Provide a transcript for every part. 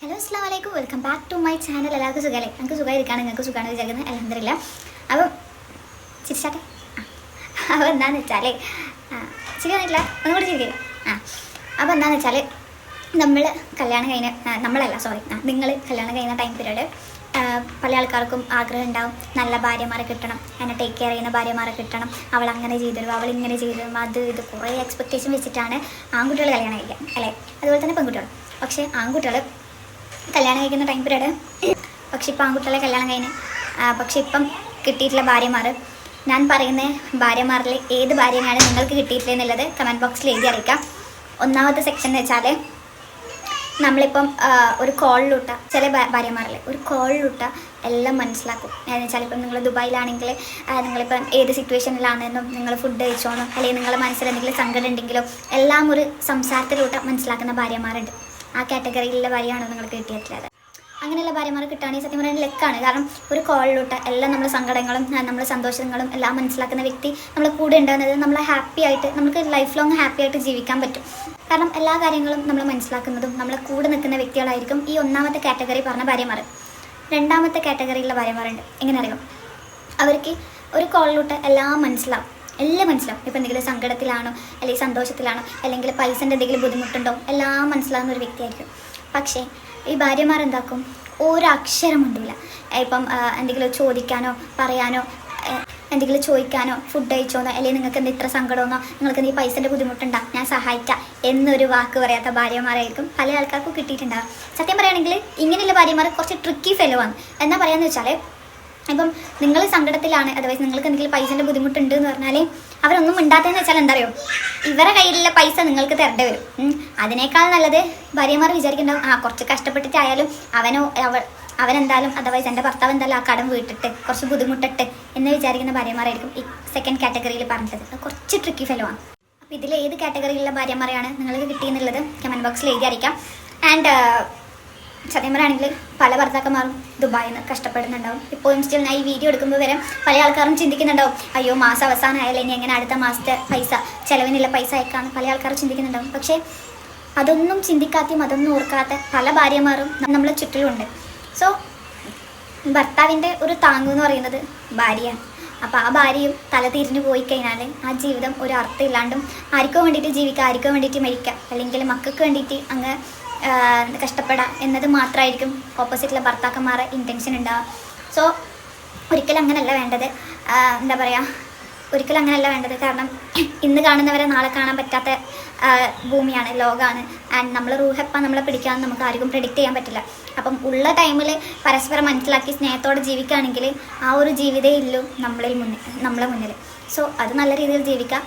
Hello അസ്ലാം വലൈക്കും welcome back to my channel എല്ലാവർക്കും സുഖമല്ലേ? ഞങ്ങൾക്ക് സുഖമായിരിക്കാണ് നിങ്ങൾക്ക് സുഖമാണ് വിചാരിക്കുന്നത് അലഹമില്ല അപ്പം ചിരിച്ചാട്ടെ. അപ്പോൾ എന്താണെന്ന് വെച്ചാലേ ചിരിക്കാനില്ല ഒന്നും കൂടി ചിരിക്കില്ല ആ. അപ്പോൾ എന്താണെന്ന് വെച്ചാൽ നമ്മൾ കല്യാണം കഴിഞ്ഞ നമ്മളല്ല സോറി നിങ്ങൾ കല്യാണം കഴിഞ്ഞ ടൈം പീരീഡ് പല ആൾക്കാർക്കും ആഗ്രഹം ഉണ്ടാവും. നല്ല ഭാര്യമാരെ കിട്ടണം. എന്നെ ടേക്ക് കെയർ ചെയ്യുന്ന ഭാര്യമാരെ കിട്ടണം. അവൾ അങ്ങനെ ചെയ്തു അവൾ ഇങ്ങനെ ചെയ്തു അത് ഇത് കുറേ എക്സ്പെക്റ്റേഷൻ വെച്ചിട്ടാണ് ആൺകുട്ടികൾ കല്യാണം കഴിക്കുക. അല്ലേ? അതുപോലെ തന്നെ പെൺകുട്ടികൾ പക്ഷേ ആൺകുട്ടികൾ കല്യാണം കഴിക്കുന്ന ടൈം പീരീഡ് പക്ഷെ ഇപ്പം ആൺകുട്ടികളെ കല്യാണം കഴിഞ്ഞ് പക്ഷെ ഇപ്പം കിട്ടിയിട്ടുള്ള ഭാര്യമാർ ഞാൻ പറയുന്ന ഭാര്യമാരിൽ ഏത് ഭാര്യനെയാണ് നിങ്ങൾക്ക് കിട്ടിയിട്ടില്ല എന്നുള്ളത് കമന്റ് ബോക്സിൽ എഴുതി അറിയിക്കാം. ഒന്നാമത്തെ സെക്ഷൻ എന്ന് വെച്ചാൽ നമ്മളിപ്പം ഒരു കോളിലൂട്ട ചില ഭാര്യമാരിൽ ഒരു കോളിലൂട്ട എല്ലാം മനസ്സിലാക്കും. എന്ന് വെച്ചാൽ ഇപ്പം നിങ്ങൾ ദുബായിലാണെങ്കിൽ നിങ്ങളിപ്പം ഏത് സിറ്റുവേഷനിലാണെന്നും നിങ്ങൾ ഫുഡ് കഴിച്ചോണോ അല്ലെങ്കിൽ നിങ്ങളുടെ മനസ്സിൽ എന്തെങ്കിലും സങ്കടം ഉണ്ടെങ്കിലോ എല്ലാം ഒരു സംസാരത്തിലൂട്ട മനസ്സിലാക്കുന്ന ഭാര്യമാരുണ്ട്. ആ കാറ്റഗറിയിലുള്ള ഭാര്യയാണ് നിങ്ങൾക്ക് കിട്ടിയിട്ടുള്ളത്? അങ്ങനെയുള്ള ഭാര്യമാർ കിട്ടുകയാണെങ്കിൽ സത്യം പറയുന്നത് ലക്കാണ്. കാരണം ഒരു കോളിലോട്ട് എല്ലാം നമ്മുടെ സങ്കടങ്ങളും നമ്മുടെ സന്തോഷങ്ങളും എല്ലാം മനസ്സിലാക്കുന്ന വ്യക്തി നമ്മളെ കൂടെ ഉണ്ടാകുന്നത് നമ്മളെ ഹാപ്പി ആയിട്ട് നമുക്ക് ലൈഫ് ലോങ് ഹാപ്പി ആയിട്ട് ജീവിക്കാൻ പറ്റും. കാരണം എല്ലാ കാര്യങ്ങളും നമ്മൾ മനസ്സിലാക്കുന്നതും നമ്മളെ കൂടെ നിൽക്കുന്ന വ്യക്തികളായിരിക്കും ഈ ഒന്നാമത്തെ കാറ്റഗറി പറഞ്ഞ ഭാര്യമാർ രണ്ടാമത്തെ കാറ്റഗറിയിലുള്ള ഭാര്യമാരുണ്ട്. എങ്ങനെ അറിയാം? അവർക്ക് ഒരു കോളിലോട്ട് എല്ലാം മനസ്സിലാവും. എല്ലാം മനസ്സിലാവും. ഇപ്പം എന്തെങ്കിലും സങ്കടത്തിലാണോ അല്ലെങ്കിൽ സന്തോഷത്തിലാണോ അല്ലെങ്കിൽ പൈസന്റെ എന്തെങ്കിലും ബുദ്ധിമുട്ടുണ്ടോ എല്ലാം മനസ്സിലാവുന്ന ഒരു വ്യക്തിയായിരിക്കും. പക്ഷേ ഈ ഭാര്യമാർ എന്താക്കും? ഒരക്ഷരം ഉണ്ടില്ല ഇപ്പം എന്തെങ്കിലും ചോദിക്കാനോ പറയാനോ എന്തെങ്കിലും ചോദിക്കാനോ ഫുഡ് കഴിച്ചോന്നോ അല്ലെങ്കിൽ നിങ്ങൾക്ക് എന്ത് ഇത്ര സങ്കടമെന്നോ നിങ്ങൾക്ക് എന്തെങ്കിലും പൈസന്റെ ബുദ്ധിമുട്ടുണ്ടോ ഞാൻ സഹായിക്കാം എന്നൊരു വാക്ക് പറയാത്ത ഭാര്യമാരായിരിക്കും പല ആൾക്കാർക്കും കിട്ടിയിട്ടുണ്ടാകും സത്യം പറയുകയാണെങ്കിൽ ഇങ്ങനെയുള്ള ഭാര്യമാർ കുറച്ച് ട്രിക്കി ഫെലോ ആണ്. എന്നാ പറയാന്ന് വെച്ചാൽ ഇപ്പം നിങ്ങൾ സങ്കടത്തിലാണ് അതർവൈസ് നിങ്ങൾക്ക് എന്തെങ്കിലും പൈസേന്റെ ബുദ്ധിമുട്ടുണ്ട് എന്ന് പറഞ്ഞാൽ അവരൊന്നും മിണ്ടാത്തതെന്ന് വെച്ചാൽ എന്താ അറിയോ? ഇവരെ കയ്യിലുള്ള പൈസ നിങ്ങൾക്ക് തരേണ്ടി വരും. അതിനേക്കാൾ നല്ലത് ഭാര്യമാർ വിചാരിക്കുന്നുണ്ടാവും ആ കുറച്ച് കഷ്ടപ്പെട്ടിട്ടായാലും അവനോ അവൾ അവനെന്തായാലും അതർവൈസ് എന്റെ ഭർത്താവ് എന്തായാലും ആ കടം വീട്ടിട്ട് കുറച്ച് ബുദ്ധിമുട്ടിട്ട് എന്ന് വിചാരിക്കുന്ന ഭാര്യമാരായിരിക്കും ഈ സെക്കൻഡ് കാറ്റഗറിയിൽ പറഞ്ഞത്. കുറച്ച് ട്രിക്കി ഫെലോ ആണ്. അപ്പോൾ ഇതിൽ ഏത് കാറ്റഗറിയിലുള്ള ഭാര്യമാരെയാണ് നിങ്ങൾക്ക് കിട്ടിയെന്നുള്ളത് കമന്റ് ബോക്സിൽ എഴുതി അറിയിക്കാം ആൻഡ് സത്യം പറയുകയാണെങ്കിൽ പല ഭർത്താക്കന്മാരും ദുബായിൽ നിന്ന് കഷ്ടപ്പെടുന്നുണ്ടാവും. ഇപ്പോൾ സ്റ്റിൽ ഞാൻ ഈ വീഡിയോ എടുക്കുമ്പോൾ വരെ പല ആൾക്കാരും ചിന്തിക്കുന്നുണ്ടാവും. അയ്യോ മാസം അവസാനമായാലും ഇനി എങ്ങനെ അടുത്ത മാസത്തെ പൈസ ചിലവിനുള്ള പൈസ അയക്കാമെന്ന് പല ആൾക്കാരും ചിന്തിക്കുന്നുണ്ടാവും. പക്ഷേ അതൊന്നും ചിന്തിക്കാത്തയും അതൊന്നും ഓർക്കാത്ത പല ഭാര്യമാരും നമ്മളെ ചുറ്റിലുണ്ട്. സോ ഭർത്താവിന്റെ ഒരു താങ്ങ് എന്ന് പറയുന്നത് ഭാര്യയാണ്. അപ്പോൾ ആ ഭാര്യയും തല തിരിഞ്ഞു പോയി കഴിഞ്ഞാൽ ആ ജീവിതം ഒരു അർത്ഥമില്ലാണ്ടും ആർക്കോ വേണ്ടിയിട്ട് ജീവിക്കുക ആർക്കോ വേണ്ടിയിട്ട് മരിക്കുക അല്ലെങ്കിൽ മക്കൾക്ക് വേണ്ടിയിട്ട് അങ്ങ് കഷ്ടപ്പെടാം എന്നത് മാത്രമായിരിക്കും ഓപ്പോസിറ്റിലെ ഭർത്താക്കന്മാരെ ഇന്റൻഷൻ ഉണ്ടാവുക സോ ഒരിക്കലും അങ്ങനെയല്ല വേണ്ടത്. എന്താ പറയുക ഒരിക്കലും അങ്ങനെയല്ല വേണ്ടത്. കാരണം ഇന്ന് കാണുന്നവരെ നാളെ കാണാൻ പറ്റാത്ത ഭൂമിയാണ് ലോകമാണ് ആൻഡ് നമ്മൾ റൂഹപ്പ നമ്മളെ പിടിക്കാമെന്ന് നമുക്ക് ആർക്കും പ്രിഡിക്റ്റ് ചെയ്യാൻ പറ്റില്ല. അപ്പം ഉള്ള ടൈമിൽ പരസ്പരം മനസ്സിലാക്കി സ്നേഹത്തോടെ ജീവിക്കുകയാണെങ്കിൽ ആ ഒരു ജീവിതേ ഇല്ലു നമ്മളിൽ മുന്നിൽ നമ്മളെ മുന്നിൽ സോ അത് നല്ല രീതിയിൽ ജീവിക്കാം.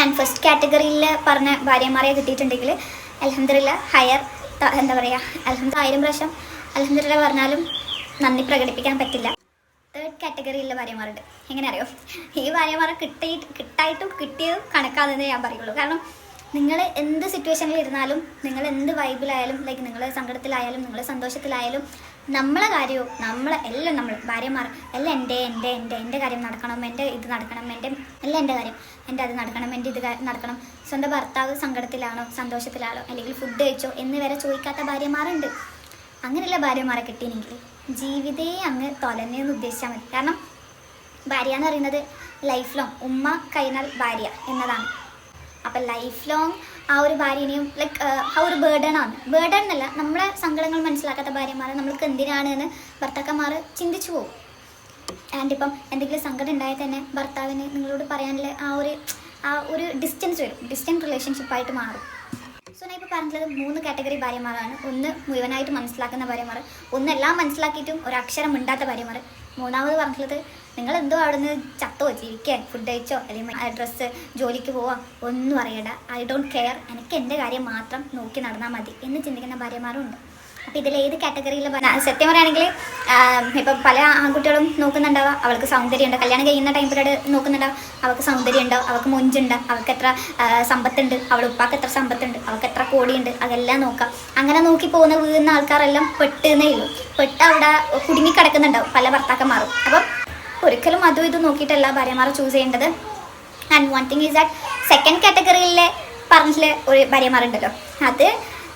ആൻഡ് ഫസ്റ്റ് കാറ്റഗറിയിൽ പറഞ്ഞ ഭാര്യമാരെ കിട്ടിയിട്ടുണ്ടെങ്കിൽ അലഹമില്ല ഹയർ എന്താ പറയുക അലഹദ ആയിരം പ്രാവശ്യം അലഹമില്ല പറഞ്ഞാലും നന്ദി പ്രകടിപ്പിക്കാൻ പറ്റില്ല. തേർഡ് കാറ്റഗറിയിലുള്ള ഭാര്യമാരുണ്ട്. എങ്ങനെ അറിയോ ഈ ഭാര്യമാരെ കിട്ടി കിട്ടായിട്ടും കിട്ടിയതും കണക്കാതെന്നേ ഞാൻ പറയുള്ളൂ. കാരണം നിങ്ങൾ എന്ത് സിറ്റുവേഷനിൽ ഇരുന്നാലും നിങ്ങൾ എന്ത് വൈബിലായാലും ലൈക്ക് നിങ്ങൾ സങ്കടത്തിലായാലും നിങ്ങൾ സന്തോഷത്തിലായാലും നമ്മളെ കാര്യവും നമ്മളെ എല്ലാം നമ്മൾ ഭാര്യമാർ എല്ലാം എന്റെ എന്റെ എന്റെ എന്റെ കാര്യം നടക്കണം എന്റെ ഇത് നടക്കണം എന്റെ എല്ലാം എന്റെ കാര്യം. എന്റെ അത് നടക്കണം എന്റെ ഇത് നടക്കണം. സ്വന്തം ഭർത്താവ് സങ്കടത്തിലാണോ സന്തോഷത്തിലാണോ അല്ലെങ്കിൽ ഫുഡ് കഴിച്ചോ എന്ന് വരെ ചോദിക്കാത്ത ഭാര്യമാരുണ്ട്. അങ്ങനെയുള്ള ഭാര്യമാരെ കിട്ടിയെങ്കിൽ ജീവിതേ അങ്ങ് തൊലന്നെന്ന് ഉദ്ദേശിച്ചാൽ മതി. കാരണം ഭാര്യ എന്ന് പറയുന്നത് ലൈഫ് ലോങ് ഉമ്മ കൈനാൽ ഭാര്യ എന്നതാണ്. അപ്പം ലൈഫ് ലോങ് ആ ഒരു ഭാര്യനെയും ലൈക്ക് ആ ഒരു ബേർഡൺ ആണ്. ബേർഡൺ എന്നല്ല നമ്മളെ സങ്കടങ്ങൾ മനസ്സിലാക്കാത്ത ഭാര്യമാരെ നമ്മൾക്ക് എന്തിനാണ് എന്ന് ഭർത്താക്കന്മാർ ചിന്തിച്ചു പോകും. ആൻഡ് ഇപ്പം എന്തെങ്കിലും സങ്കടം ഉണ്ടായാൽ തന്നെ ഭർത്താവിന് നിങ്ങളോട് പറയാനുള്ള ആ ഒരു ആ ഒരു ഡിസ്റ്റൻസ് വരും. ഡിസ്റ്റൻസ് റിലേഷൻഷിപ്പായിട്ട് മാറും. സോ ഞാൻ ഇപ്പോൾ പറഞ്ഞത് മൂന്ന് കാറ്റഗറി ഭാര്യമാരാണ്. ഒന്ന് മുഴുവനായിട്ട് മനസ്സിലാക്കുന്ന ഭാര്യമാർ ഒന്ന് എല്ലാം മനസ്സിലാക്കിയിട്ടും ഒരു അക്ഷരം മിണ്ടാത്ത ഭാര്യമാർ മൂന്നാമത് പറഞ്ഞിട്ടുള്ളത് നിങ്ങൾ എന്തോ അവിടുന്ന് ചത്തോ ജീവിക്കാൻ ഫുഡ് കഴിച്ചോ അല്ലെങ്കിൽ ഡ്രസ്സ് ജോലിക്ക് പോവാ ഒന്നും അറിയണ്ട. ഐ ഡോണ്ട് കെയർ എനിക്ക് എന്റെ കാര്യം മാത്രം നോക്കി നടന്നാൽ മതി എന്ന് ചിന്തിക്കുന്ന ഭാര്യമാരും ഉണ്ട് അപ്പോൾ ഇതിൽ ഏത് കാറ്റഗറിയിൽ സത്യം പറയുകയാണെങ്കിൽ ഇപ്പം പല ആൺകുട്ടികളും നോക്കുന്നുണ്ടാവുക അവൾക്ക് സൗന്ദര്യം ഉണ്ട് കല്യാണം കഴിയുന്ന ടൈമിലോട് നോക്കുന്നുണ്ടാവും. അവൾക്ക് സൗന്ദര്യം ഉണ്ടോ അവൾക്ക് മൊഞ്ചുണ്ട്. അവൾക്ക് എത്ര സമ്പത്തുണ്ട്. അവൾ ഉപ്പാക്ക് എത്ര സമ്പത്തുണ്ട്. അവൾക്ക് എത്ര കോടിയുണ്ട്. അതെല്ലാം നോക്കാം. അങ്ങനെ നോക്കി പോകുന്ന വീഴുന്ന ആൾക്കാരെല്ലാം പെട്ടെന്നേ ഉള്ളൂ. പെട്ട് അവിടെ കുടുങ്ങിക്കിടക്കുന്നുണ്ടാവും. പല ഭർത്താക്കന്മാരും. അപ്പം ഒരിക്കലും അതും ഇതും നോക്കിയിട്ടല്ല ഭാര്യമാരെ ചൂസ് ചെയ്യേണ്ടത്. And one thing is that second കാറ്റഗറിയിലെ പറഞ്ഞിട്ടുള്ള ഒരു ഭാര്യമാരുണ്ടല്ലോ. അത്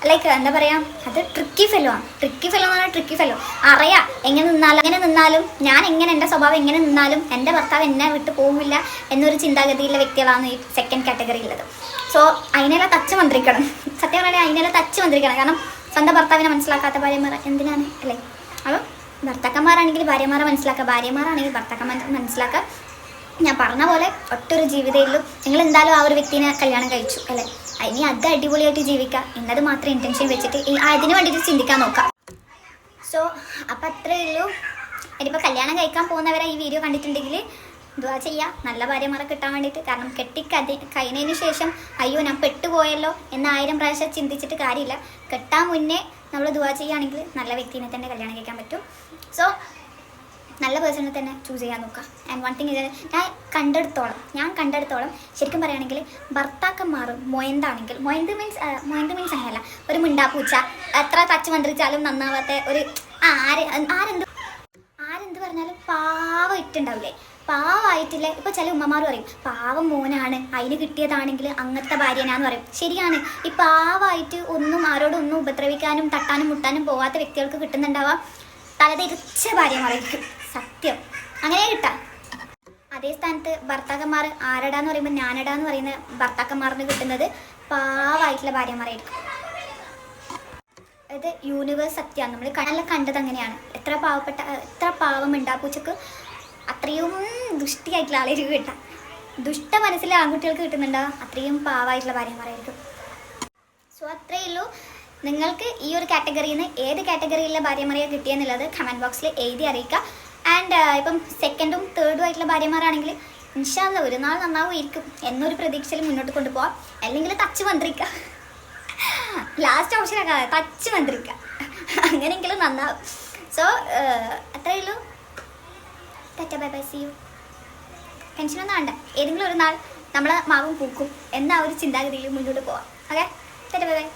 ലൈക്ക് എന്താ പറയാ? അത് ട്രിക്കി ഫെലോ ആണ്. ട്രിക്കി ഫെലോ എന്ന് പറഞ്ഞാൽ ട്രിക്കി ഫെലോ അറിയാം. എങ്ങനെ നിന്നാലും എങ്ങനെ നിന്നാലും ഞാൻ എങ്ങനെ എന്റെ സ്വഭാവം എങ്ങനെ നിന്നാലും എന്റെ ഭർത്താവ് എന്നെ വിട്ട് പോകില്ല എന്നൊരു ചിന്താഗതിയിലുള്ള വ്യക്തികളാണ് ഈ സെക്കൻഡ് കാറ്റഗറിയിലുള്ളത് സോ അതിനെല്ലാം തച്ച് മന്ത്രിക്കണം. സത്യം പറയുകയാണെങ്കിൽ അതിനെല്ലാം തച്ച് മന്ത്രിക്കണം. കാരണം സ്വന്തം ഭർത്താവിനെ മനസ്സിലാക്കാത്ത ഭാര്യമാർ എന്തിനാണ്? അല്ലേ? അപ്പം ഭർത്താക്കന്മാരാണെങ്കിൽ ഭാര്യമാരെ മനസ്സിലാക്കുക. ഭാര്യമാരാണെങ്കിൽ ഭർത്താക്കന്മാരെ മനസ്സിലാക്കുക. ഞാൻ പറഞ്ഞ പോലെ ഒട്ടൊരു ജീവിതയിലും നിങ്ങൾ എന്തായാലും ആ ഒരു വ്യക്തിനെ കല്യാണം കഴിച്ചു അല്ലേ? ഇനി അത് അടിപൊളിയായിട്ട് ജീവിക്കാം. എന്നത് മാത്രം ഇന്റൻഷൻ വെച്ചിട്ട് അതിന് വേണ്ടിയിട്ട് ചിന്തിക്കാൻ നോക്കാം. സോ അപ്പം അത്രയേ ഉള്ളൂ. ഇനിയിപ്പോൾ കല്യാണം കഴിക്കാൻ പോകുന്നവരെ ഈ വീഡിയോ കണ്ടിട്ടുണ്ടെങ്കിൽ ദുവാ ചെയ്യാം. നല്ല ഭാര്യമാരെ കിട്ടാൻ വേണ്ടിയിട്ട്. കാരണം കെട്ടിക്കതി കഴിഞ്ഞതിന് ശേഷം അയ്യോ ഞാൻ പെട്ടുപോയല്ലോ എന്ന് ആയിരം പ്രാവശ്യം ചിന്തിച്ചിട്ട് കാര്യമില്ല. കെട്ടാൻ മുന്നേ നമ്മൾ ദുവാ ചെയ്യുകയാണെങ്കിൽ നല്ല വ്യക്തിനെ തന്നെ കല്യാണം കഴിക്കാൻ പറ്റും. സോ നല്ല പേഴ്സണെ തന്നെ ചൂസ് ചെയ്യാൻ നോക്കുക ആൻഡ് വൺ തിങ് ഇത് ഞാൻ കണ്ടെടുത്തോളം ഞാൻ കണ്ടെടുത്തോളം ശരിക്കും പറയുകയാണെങ്കിൽ ഭർത്താക്കന്മാർ മൊയന്താണെങ്കിൽ മൊയന്ത് മീൻസ് മൊയന്ത് മീൻസ് അങ്ങനെയല്ല. ഒരു മിണ്ടാപ്പൂച്ച എത്ര തച്ച് മന്ത്രിച്ചാലും നന്നാവാത്ത ഒരു ആ, ആര് ആരെന്ത് ആരെന്ത് പറഞ്ഞാലും പാവം ഇട്ടുണ്ടാവില്ലേ? പാവമായിട്ടില്ല ഇപ്പോൾ ചില ഉമ്മമാർ പറയും പാവം മോനാണ് അതിന് കിട്ടിയതാണെങ്കിൽ അങ്ങനത്തെ ഭാര്യനാന്ന് പറയും. ശരിയാണ്. ഈ പാവമായിട്ട് ഒന്നും ആരോടും ഒന്നും ഉപദ്രവിക്കാനും തട്ടാനും മുട്ടാനും പോവാത്ത വ്യക്തികൾക്ക് കിട്ടുന്നുണ്ടാവാം തലതിരിച്ച ഭാര്യമാരായിരിക്കും. സത്യം. അങ്ങനെ കിട്ടാം. അതേ സ്ഥാനത്ത് ഭർത്താക്കന്മാർ ആരടാന്ന് പറയുമ്പോൾ ഞാനടാന്ന് പറയുന്ന ഭർത്താക്കന്മാരിന് കിട്ടുന്നത് പാവായിട്ടുള്ള ഭാര്യമാരായിരിക്കും. ഇത് യൂണിവേഴ്സ് സത്യമാണ് നമ്മൾ കടല കണ്ടത് അങ്ങനെയാണ്. എത്ര പാവപ്പെട്ട എത്ര പാവം ഉണ്ടാപ്പൂച്ചക്ക് അത്രയും ദുഷ്ടിയായിട്ടുള്ള ആളുകൾ കിട്ടാം. ദുഷ്ട മനസ്സിലെ ആൺകുട്ടികൾക്ക് കിട്ടുന്നുണ്ടോ? അത്രയും പാവായിട്ടുള്ള ഭാര്യമാരായിരിക്കും. സോ അത്രയേ ഉള്ളൂ. നിങ്ങൾക്ക് ഈ ഒരു കാറ്റഗറിയിൽ നിന്ന് ഏത് കാറ്റഗറിയിലെ ഭാര്യമാരെയാണ് കിട്ടിയെന്നുള്ളത് കമന്റ് ബോക്സിൽ എഴുതി അറിയിക്കുക. ആൻഡ് ഇപ്പം സെക്കൻഡും തേർഡും ആയിട്ടുള്ള ഭാര്യമാരാണെങ്കിൽ ഇൻഷാല്ല ഒരു നാൾ നന്നാവുമായിരിക്കും എന്നൊരു പ്രതീക്ഷയിൽ മുന്നോട്ട് കൊണ്ടുപോകാം അല്ലെങ്കിൽ തച്ച് മന്ത്രിക്കുക ലാസ്റ്റ് ഓപ്ഷൻ ആക്കാതെ തച്ച് മന്ത്രിക്കുക അങ്ങനെയെങ്കിലും നന്നാവും. സോ അത്രയേ ഉള്ളൂ. തറ്റ ബൈ ബൈ സി യു ടെൻഷനൊന്നും വേണ്ട. ഏതെങ്കിലും ഒരു നാൾ നമ്മളെ മാവും പൂക്കും എന്ന ഒരു ചിന്താഗതിയിൽ മുന്നോട്ട് പോവാം. Okay തറ്റ bye by